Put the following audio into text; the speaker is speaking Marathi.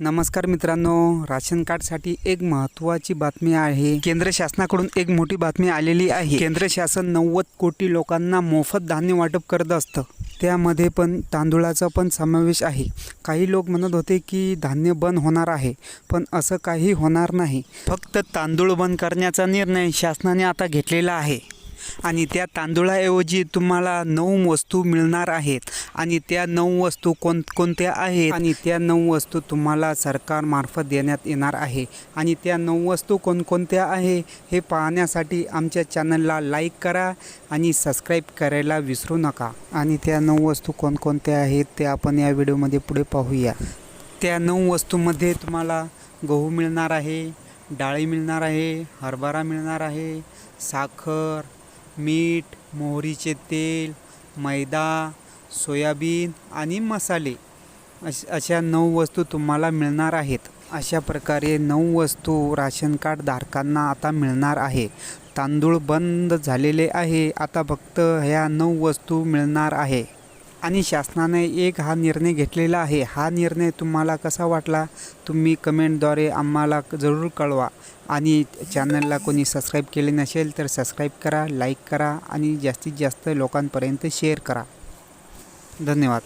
नमस्कार मित्रांनो राशन कार्डसाठी एक महत्त्वाची बातमी आहे. केंद्र शासनाकडून एक मोठी बातमी आलेली आहे. केंद्र शासन नव्वद कोटी लोकांना मोफत धान्य वाटप करत असतं. त्यामध्ये पण तांदूळाचा पण समावेश आहे. काही लोक म्हणत होते की धान्य बंद होणार आहे पण असं काही होणार नाही. फक्त तांदूळ बंद करण्याचा निर्णय शासनाने आता घेतलेला आहे. आणि त्या तांदूळाऐवजी तुम्हाला नऊ वस्तू मिळणार आहेत. आणि त्या नऊ वस्तू कोण कोणत्या आहेत? आणि त्या नऊ वस्तू तुम्हाला सरकारमार्फत देण्यात येणार आहे. आणि त्या नऊ वस्तू कोणकोणत्या आहे हे पाहण्यासाठी आमच्या चॅनलला लाईक करा आणि सबस्क्राईब करायला विसरू नका. आणि त्या नऊ वस्तू कोणकोणत्या आहेत ते आपण या व्हिडिओमध्ये पुढे पाहूया. त्या नऊ वस्तूमध्ये तुम्हाला गहू मिळणार आहे डाळी मिळणार आहे हरभरा मिळणार आहे साखर मीठ मोहरीचे तेल मैदा सोयाबीन आणि मसाले अश अशा नऊ वस्तू तुम्हाला मिळणार आहेत. अशा प्रकारे नऊ वस्तू राशन कार्ड धारकांना आता मिळणार आहे. तांदूळ बंद झालेले आहे. आता फक्त ह्या नऊ वस्तू मिळणार आहे. आणि शासनाने एक हा निर्णय घेतलेला आहे. हा निर्णय तुम्हाला कसा वाटला? तुम्ही कमेंटद्वारे आम्हाला जरूर कळवा. आणि चॅनलला कोणी सबस्क्राईब केले नसेल तर सबस्क्राईब करा लाईक करा आणि जास्तीत जास्त लोकांपर्यंत शेअर करा. धन्यवाद.